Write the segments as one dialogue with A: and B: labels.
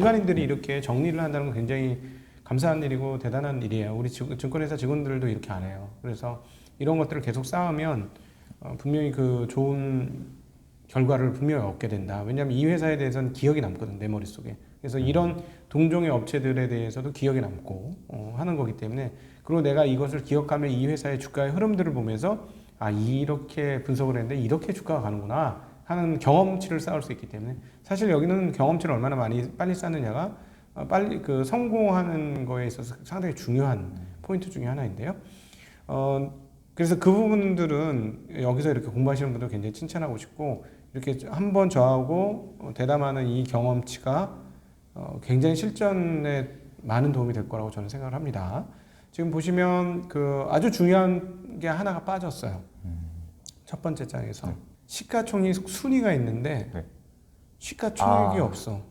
A: 일반인들이 이렇게 정리를 한다는 건 굉장히 감사한 일이고 대단한 일이에요. 우리 지- 증권회사 직원들도 이렇게 안 해요. 그래서 이런 것들을 계속 쌓으면 어, 분명히 그 좋은 결과를 분명히 얻게 된다. 왜냐하면 이 회사에 대해서는 기억이 남거든 내 머릿속에. 그래서 이런 동종의 업체들에 대해서도 기억이 남고 어, 하는 거기 때문에 그리고 내가 이것을 기억하면 이 회사의 주가의 흐름들을 보면서 아 이렇게 분석을 했는데 이렇게 주가가 가는구나 하는 경험치를 쌓을 수 있기 때문에 사실 여기는 경험치를 얼마나 많이 빨리 쌓느냐가 어, 빨리 그 성공하는 거에 있어서 상당히 중요한 포인트 중에 하나인데요. 어, 그래서 그 부분들은 여기서 이렇게 공부하시는 분들 굉장히 칭찬하고 싶고 이렇게 한번 저하고 어, 대담하는 이 경험치가 어, 굉장히 실전에 많은 도움이 될 거라고 저는 생각을 합니다. 지금 보시면 그 아주 중요한 게 하나가 빠졌어요. 첫 번째 장에서
B: 네.
A: 시가총액 순위가 있는데
B: 네.
A: 시가총액이
B: 아.
A: 없어.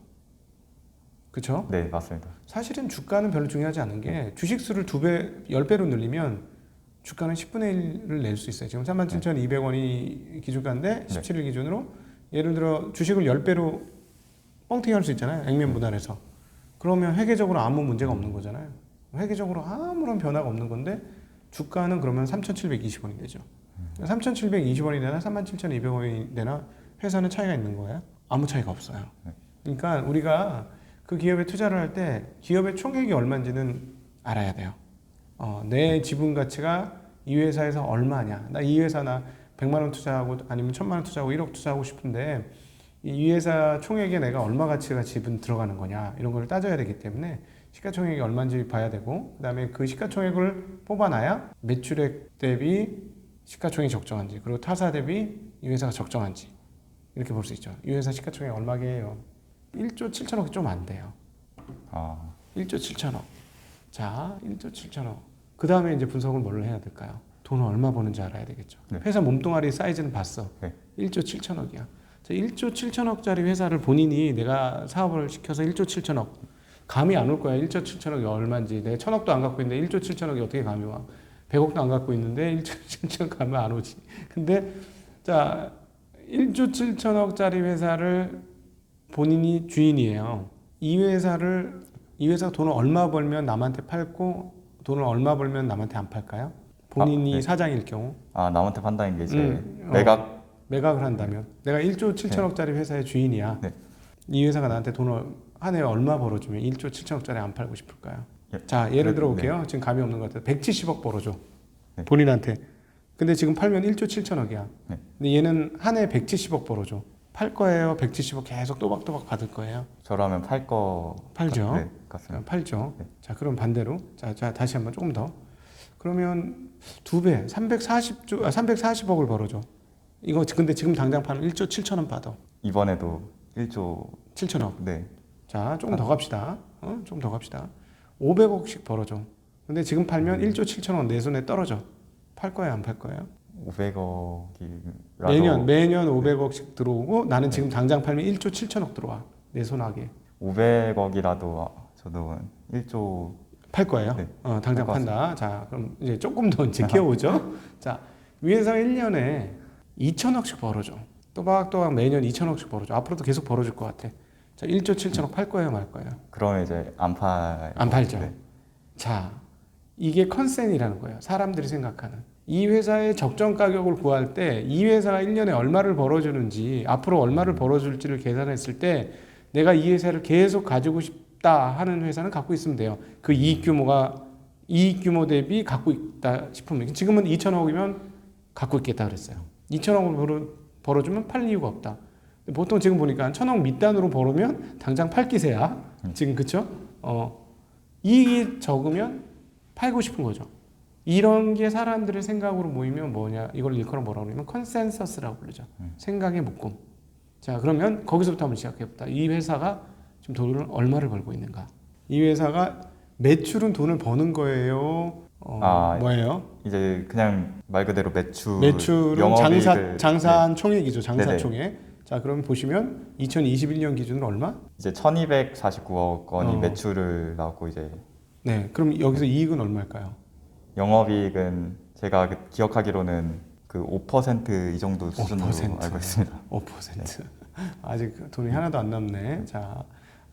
A: 그렇죠?
B: 네, 맞습니다.
A: 사실은 주가는 별로 중요하지 않은 게 주식 수를 두 배, 열 배로 늘리면 주가는 10분의 1을 낼 수 있어요. 지금 37,200원이 기준가인데
B: 네.
A: 17일 기준으로 예를 들어 주식을 10배로 뻥튀기 할 수 있잖아요. 액면 분할해서. 그러면 회계적으로 아무 문제가 없는 거잖아요. 회계적으로 아무런 변화가 없는 건데 주가는 그러면 3,720원이 되죠. 3,720원이 되나 37,200원이 되나 회사는 차이가 있는 거예요? 아무 차이가 없어요.
B: 네.
A: 그러니까 우리가 그 기업에 투자를 할 때 기업의 총액이 얼마인지는 알아야 돼요. 어, 내 지분 가치가 이 회사에서 얼마냐? 나 이 회사 나 100만 원 투자하고 아니면 1000만 원 투자하고 1억 투자하고 싶은데 이- 이 회사 총액에 내가 얼마 가치가 지분 들어가는 거냐 이런 걸 따져야 되기 때문에 시가총액이 얼마인지 봐야 되고 그다음에 그 시가총액을 뽑아놔야 매출액 대비 시가총액이 적정한지 그리고 타사 대비 이 회사가 적정한지 이렇게 볼 수 있죠. 이 회사 시가총액 얼마게요? 1조 7천억이 좀 안 돼요.
B: 아,
A: 1조 7천억. 자, 1조 7천억. 그 다음에 이제 분석을 뭘로 해야 될까요? 돈을 얼마 버는지 알아야 되겠죠.
B: 네.
A: 회사 몸뚱아리 사이즈는 봤어.
B: 네.
A: 1조 7천억이야. 자, 1조 7천억짜리 회사를 본인이 내가 사업을 시켜서 1조 7천억. 감이 안 올 거야. 1조 7천억이 얼마인지. 내가 천억도 안 갖고 있는데 1조 7천억이 어떻게 감이 와? 100억도 안 갖고 있는데 1조 7천억 감이 안 오지. 근데 자, 1조 7천억짜리 회사를 본인이 주인이에요. 이 회사를 이 회사가 돈을 얼마 벌면 남한테 팔고 돈을 얼마 벌면 남한테 안 팔까요? 본인이
B: 아, 네.
A: 사장일 경우
B: 아 남한테 판다는 게 이제
A: 음, 어.
B: 매각
A: 매각을 한다면 내가 1조 7천억짜리 회사의 주인이야.
B: 네.
A: 이 회사가 나한테 돈을 한 해에 얼마 벌어주면 1조 7천억짜리 안 팔고 싶을까요?
B: 예.
A: 자 예를 들어
B: 네.
A: 볼게요. 지금 감이 없는 것 같아요. 170억 벌어줘.
B: 네.
A: 본인한테. 근데 지금 팔면 1조 7천억이야.
B: 네.
A: 근데 얘는 한 해에 170억 벌어줘. 팔 거예요. 170억 계속 또박또박 받을 거예요.
B: 저라면 팔거
A: 팔죠.
B: 네, 같습니다.
A: 팔죠.
B: 네.
A: 자, 그럼 반대로. 자, 자, 다시 한번 조금 더. 그러면 두 배, 340조, 아, 340억을 벌어줘. 이거 근데 지금 당장 파면 1조 7천원 받아.
B: 이번에도 1조
A: 7천억.
B: 네.
A: 자, 조금 더 갑시다. 어? 조금 더 갑시다. 500억씩 벌어줘. 근데 지금 팔면 1조 7천억 내 손에 떨어져. 팔 거예요, 안 팔 거예요?
B: 500억이
A: 매년 매년 500억씩 들어오고 나는 지금 당장 팔면 1조 7천억 들어와. 내 손아귀에.
B: 500억이라도 저도 1조
A: 팔 거예요.
B: 네.
A: 어, 당장 판다. 자, 그럼 이제 조금 더 이제 키워보죠. 자, 위에서 1년에 2천억씩 벌어줘. 또박또박 매년 2천억씩 벌어줘. 앞으로도 계속 벌어줄 것 같아. 자, 1조 7천억 팔 거예요, 말 거예요?
B: 그러면 이제 안 팔.
A: 안 팔죠.
B: 네.
A: 자, 이게 컨센이라는 거예요. 사람들이 생각하는. 이 회사의 적정 가격을 구할 때 이 회사가 1년에 얼마를 벌어주는지 앞으로 얼마를 벌어줄지를 계산했을 때 내가 이 회사를 계속 가지고 싶다 하는 회사는 갖고 있으면 돼요. 그 이익 규모가 이익 규모 대비 갖고 있다 싶으면 지금은 2천억이면 갖고 있겠다 그랬어요. 2천억을 벌어, 벌어주면 팔 이유가 없다. 보통 지금 보니까 천억 밑단으로 벌으면 당장 팔 기세야. 지금 그쵸? 어, 이익이 적으면 팔고 싶은 거죠. 이런 게 사람들의 생각으로 모이면 뭐냐? 이걸 일컬어 뭐라고 그러냐면 컨센서스라고 부르죠.
B: 음.
A: 생각의 묶음. 자, 그러면 거기서부터 한번 시작해 봅다. 이 회사가 지금 돈을 얼마를 벌고 있는가? 이 회사가 매출은 돈을 버는 거예요. 어,
B: 아,
A: 뭐예요?
B: 이제 그냥 말 그대로 매출
A: 매출은 장사
B: 네.
A: 장사한 총액이죠. 장사
B: 네네.
A: 총액. 자, 그럼 보시면 2021년 기준으로 얼마?
B: 이제 1,249억 원이
A: 어.
B: 매출을 나왔고 이제
A: 네. 그럼 여기서 이익은 얼마일까요?
B: 영업이익은 제가 그 기억하기로는 그 5%이 정도 수준으로
A: 5%.
B: 알고 있습니다.
A: 5%. 아직 돈이 하나도 안 남네. 자,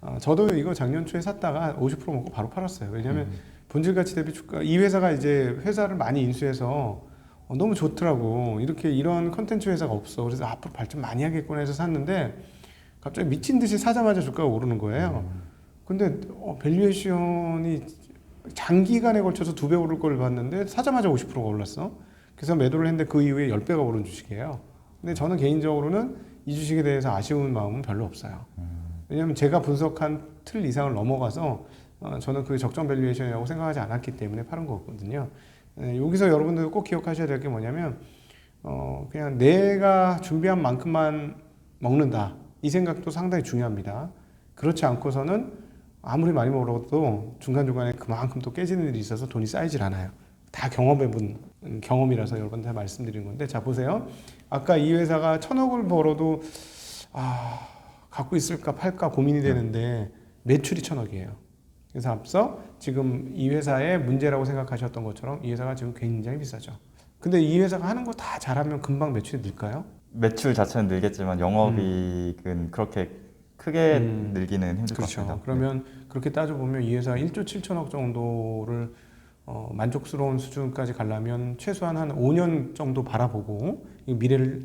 A: 어, 저도 이거 작년 초에 샀다가 50% 먹고 바로 팔았어요. 왜냐하면
B: 음.
A: 본질 가치 대비 주가 이 회사가 이제 회사를 많이 인수해서 어, 너무 좋더라고. 이렇게 이런 컨텐츠 회사가 없어. 그래서 앞으로 발전 많이 하겠구나 해서 샀는데 갑자기 미친 듯이 사자마자 주가가 오르는 거예요. 근데 어, 밸류에이션이 장기간에 걸쳐서 두 배 오를 걸 봤는데 사자마자 50%가 올랐어. 그래서 매도를 했는데 그 이후에 10배가 오른 주식이에요. 근데 저는 개인적으로는 이 주식에 대해서 아쉬운 마음은 별로 없어요. 왜냐하면 제가 분석한 틀 이상을 넘어가서 어, 저는 그 적정 밸류에이션이라고 생각하지 않았기 때문에 파는 거거든요. 예, 여기서 여러분들 꼭 기억하셔야 될 게 뭐냐면 어, 그냥 내가 준비한 만큼만 먹는다 이 생각도 상당히 중요합니다. 그렇지 않고서는 아무리 많이 먹어도 중간중간에 그만큼 또 깨지는 일이 있어서 돈이 쌓이질 않아요. 다 경험해본 음, 경험이라서 여러분한테 말씀드리는 건데 자 보세요. 아까 이 회사가 천억을 벌어도 아 갖고 있을까 팔까 고민이 되는데 매출이 천억이에요. 그래서 앞서 지금 이 회사의 문제라고 생각하셨던 것처럼 이 회사가 지금 굉장히 비싸죠. 근데 이 회사가 하는 거 다 잘하면 금방 매출이 늘까요?
B: 매출 자체는 늘겠지만 영업이익은 그렇게 크게
A: 음.
B: 늘기는 힘들 것
A: 그렇죠.
B: 같습니다.
A: 그러면 그렇게 따져보면 이 회사가 1조 7천억 정도를 어, 만족스러운 수준까지 가려면 최소한 한 5년 정도 바라보고 이 미래를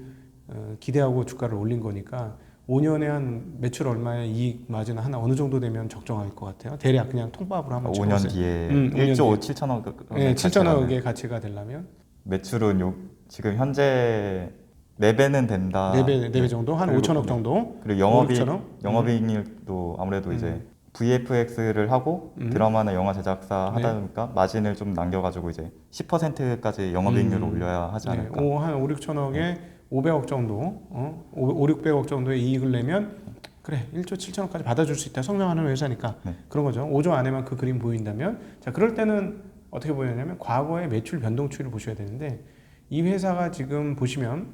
A: 어, 기대하고 주가를 올린 거니까 5년에 한 매출 얼마에 이익 마진 한 어느 정도 되면 적정할 것 같아요. 대략 그냥 통밥으로 한번
B: 5년
A: 쳐보세요.
B: 뒤에
A: 음, 5년
B: 1조 7천억
A: 네, 7천억의 가치가 되려면
B: 매출은 요, 지금 현재 4배는 된다.
A: 4배, 4배 정도? 한
B: 아, 그리고-
A: 5천억 정도?
B: 그리고 영업이익,
A: 5천억?
B: 영업이익률도 아무래도
A: 음.
B: 이제 VFX를 하고
A: 음.
B: 드라마나 영화 제작사
A: 네.
B: 하다 보니까 마진을 좀 남겨가지고 이제 10%까지 영업이익률을
A: 음.
B: 올려야 하지
A: 네,
B: 않을까.
A: 오, 한 5, 6천억에 500억 정도, 어? 5, 600억 정도의 이익을 내면 그래 1조 7천억까지 받아줄 수 있다. 성장하는 회사니까
B: 네.
A: 그런 거죠. 5조 안에만 그 그림 보인다면 자 그럴 때는 어떻게 보이냐면 과거의 매출 변동치를 보셔야 되는데 이 회사가 지금 보시면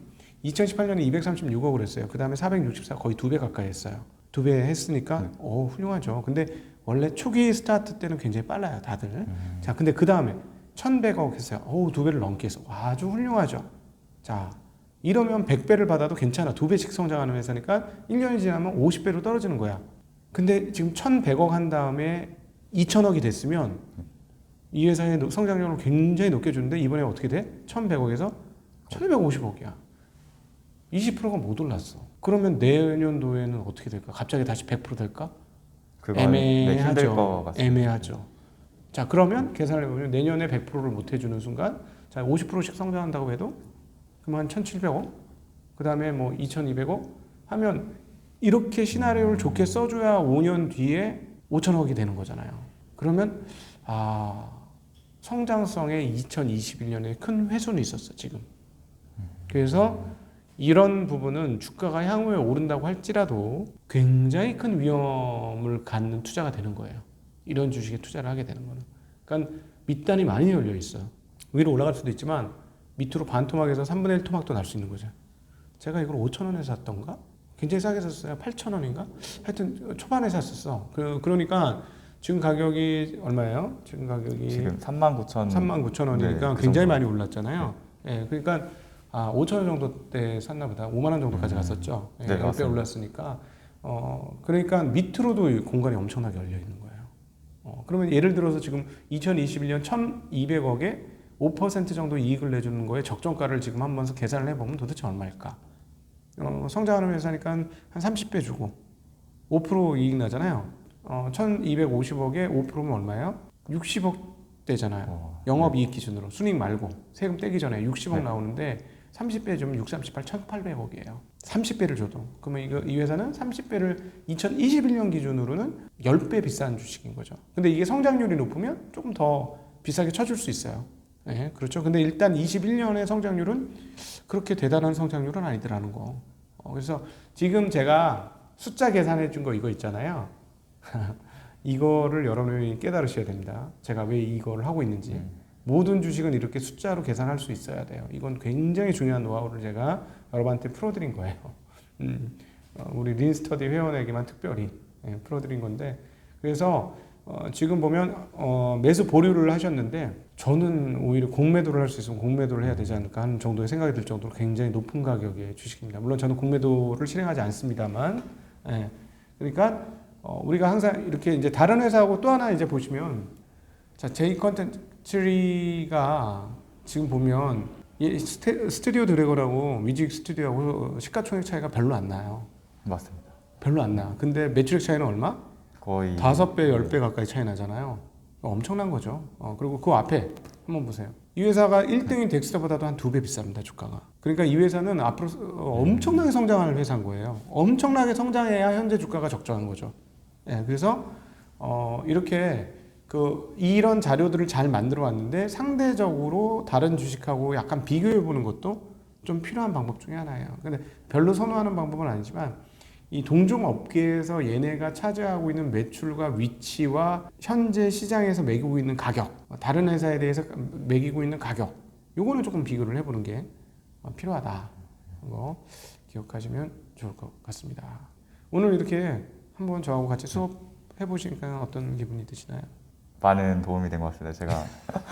A: 2018년에 236억을 했어요. 그 다음에 464 거의 두 배 가까이 했어요. 두 배 했으니까
B: 네.
A: 오 훌륭하죠. 근데 원래 초기 스타트 때는 굉장히 빨라요, 다들.
B: 음.
A: 자, 근데 그 다음에 1,100억 했어요. 오, 두 배를 넘게 했어. 와, 아주 훌륭하죠. 자, 이러면 100배를 받아도 괜찮아. 두 배씩 성장하는 회사니까 1년이 지나면 50배로 떨어지는 거야. 근데 지금 1,100억 한 다음에 2,000억이 됐으면 이 회사의 노- 성장률을 굉장히 높게 주는데 이번에 어떻게 돼? 1,100억에서 1,250억이야. 20%가 못 올랐어. 그러면 내년도에는 어떻게 될까? 갑자기 다시 100% 될까? 애매하죠. 애매하죠. 자 그러면 계산을 해보면 내년에 100%를 못 해주는 순간 자 50%씩 성장한다고 해도 한 1,700억 그 다음에 뭐 2,200억 하면 이렇게 시나리오를 좋게 써줘야 5년 뒤에 5천억이 되는 거잖아요. 그러면 아 성장성에 2021년에 큰 훼손이 있었어 지금. 그래서 이런 부분은 주가가 향후에 오른다고 할지라도 굉장히 큰 위험을 갖는 투자가 되는 거예요. 이런 주식에 투자를 하게 되는 거는. 그러니까 밑단이 많이 열려 있어요. 위로 올라갈 수도 있지만 밑으로 반 토막에서 3분의 1 토막도 날 수 있는 거죠. 제가 이걸 5천 원에 샀던가? 굉장히 싸게 샀어요. 8천 원인가? 하여튼 초반에 샀었어. 그 그러니까 지금 가격이 얼마예요? 지금 가격이
B: 지금 3만 9천
A: 3만 9천 원이니까
B: 네, 그
A: 굉장히. 많이 올랐잖아요. 예, 그러니까 아 5천 원 정도 때 샀나 보다. 5만 원 정도까지
B: 음.
A: 갔었죠. 예,
B: 네,
A: 10배
B: 맞습니다.
A: 올랐으니까 어 그러니까 밑으로도 공간이 엄청나게 열려 있는 거예요. 어 그러면 예를 들어서 지금 2021년 1,200억에 5% 정도 이익을 내주는 거에 적정가를 지금 한번 계산을 해보면 도대체 얼마일까? 어, 성장하는 회사니까 한 30배 주고 5% 이익 나잖아요. 어, 1,250억에 5%면 얼마예요? 60억 대잖아요.
B: 어,
A: 영업이익 기준으로 순익 말고 세금 떼기 전에 60억
B: 네.
A: 나오는데 30배 주면 6, 38, 1,800억이에요. 30배를 줘도 그러면 이거 이 회사는 30배를 2021년 기준으로는 10배 비싼 주식인 거죠. 근데 이게 성장률이 높으면 조금 더 비싸게 쳐줄 수 있어요. 네, 그렇죠. 근데 일단 21년의 성장률은 그렇게 대단한 성장률은 아니더라는 거. 어, 그래서 지금 제가 숫자 계산해 준 거 이거 있잖아요. 이거를 여러분이 깨달으셔야 됩니다. 제가 왜 이거를 하고 있는지.
B: 음.
A: 모든 주식은 이렇게 숫자로 계산할 수 있어야 돼요. 이건 굉장히 중요한 노하우를 제가 여러분한테 풀어드린 거예요. 음, 어, 우리 린스터디 회원에게만 특별히 예, 풀어드린 건데 그래서 어, 지금 보면 어, 매수 보류를 하셨는데 저는 오히려 공매도를 할 수 있으면 공매도를 해야 되지 않을까 하는 정도의 생각이 들 정도로 굉장히 높은 가격의 주식입니다. 물론 저는 공매도를 실행하지 않습니다만 예, 그러니까 어, 우리가 항상 이렇게 이제 다른 회사하고 또 하나 이제 보시면 자 제이 컨텐츠리가 지금 보면 이 스테, 스튜디오 드래곤하고 뮤직 스튜디오하고 시가총액 차이가 별로 안 나요.
B: 맞습니다.
A: 별로 안 나. 근데 매출액 차이는 얼마?
B: 거의
A: 다섯 배, 열 배 가까이 차이 나잖아요. 엄청난 거죠. 어, 그리고 그 앞에 한번 보세요. 이 회사가 1등인 덱스터보다도 한 두 배 비쌉니다, 주가가. 그러니까 이 회사는 앞으로 어, 엄청나게 성장하는 회사인 거예요. 엄청나게 성장해야 현재 주가가 적정한 거죠. 예, 그래서 어, 이렇게 그 이런 자료들을 잘 만들어 왔는데 상대적으로 다른 주식하고 약간 비교해 보는 것도 좀 필요한 방법 중에 하나예요. 근데 별로 선호하는 방법은 아니지만 이 동종 업계에서 얘네가 차지하고 있는 매출과 위치와 현재 시장에서 매기고 있는 가격, 다른 회사에 대해서 매기고 있는 가격, 요거는 조금 비교를 해보는 게 어, 필요하다. 거 기억하시면 좋을 것 같습니다. 오늘 이렇게 한번 저하고 같이 수업 해보시니까 어떤 기분이 드시나요?
B: 많은 도움이 된 것 같습니다. 제가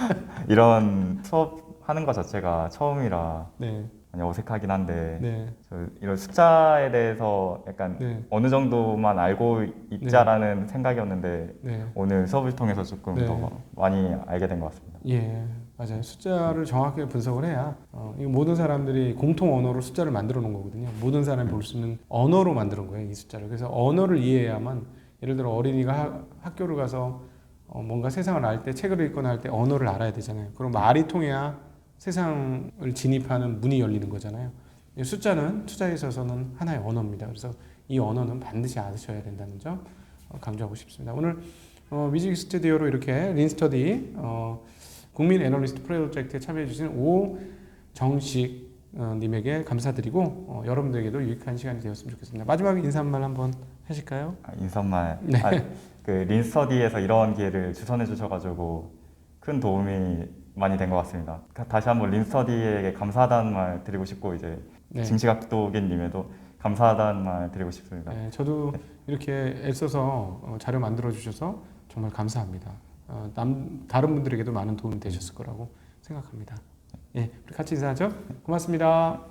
B: 이런 수업 하는 것 자체가 처음이라
A: 네,
B: 많이 어색하긴 한데
A: 네,
B: 저 이런 숫자에 대해서 약간
A: 네,
B: 어느 정도만 알고 있자라는 생각이었는데
A: 네.
B: 오늘 수업을 통해서 조금
A: 네.
B: 더 많이 알게 된 것 같습니다.
A: 예, 맞아요. 숫자를 정확하게 분석을 해야 어, 이 모든 사람들이 공통 언어로 숫자를 만들어 놓은 거거든요. 모든 사람이 볼 수 있는 언어로 만드는 거예요, 이 숫자를. 그래서 언어를 이해해야만 예를 들어 어린이가 하- 학교를 가서 어, 뭔가 세상을 알 때 책을 읽거나 할 때 언어를 알아야 되잖아요. 그럼 말이 통해야 세상을 진입하는 문이 열리는 거잖아요. 이 숫자는 투자에 있어서는 하나의 언어입니다. 그래서 이 언어는 반드시 아셔야 된다는 점 어, 강조하고 싶습니다. 오늘 어, 뮤직 스튜디오로 이렇게 린스터디 어, 국민 애널리스트 프로젝트에 참여해 주신 오정식 어, 님에게 감사드리고 어, 여러분들에게도 유익한 시간이 되었으면 좋겠습니다. 마지막 인사 한말 한번 하실까요?
B: 아, 인사말
A: 네.
B: 아, 그 린스터디에서 이런 기회를 주선해 주셔가지고 큰 도움이 많이 된 것 같습니다. 가- 다시 한번 린스터디에게 감사하다는 말 드리고 싶고 이제
A: 네.
B: 징시각도기님에도 감사하다는 말 드리고 싶습니다.
A: 네, 저도 이렇게 애써서 어, 자료 만들어 주셔서 정말 감사합니다. 어, 남 다른 분들에게도 많은 도움이 되셨을 거라고 생각합니다. 예, 우리 같이 인사하죠. 고맙습니다.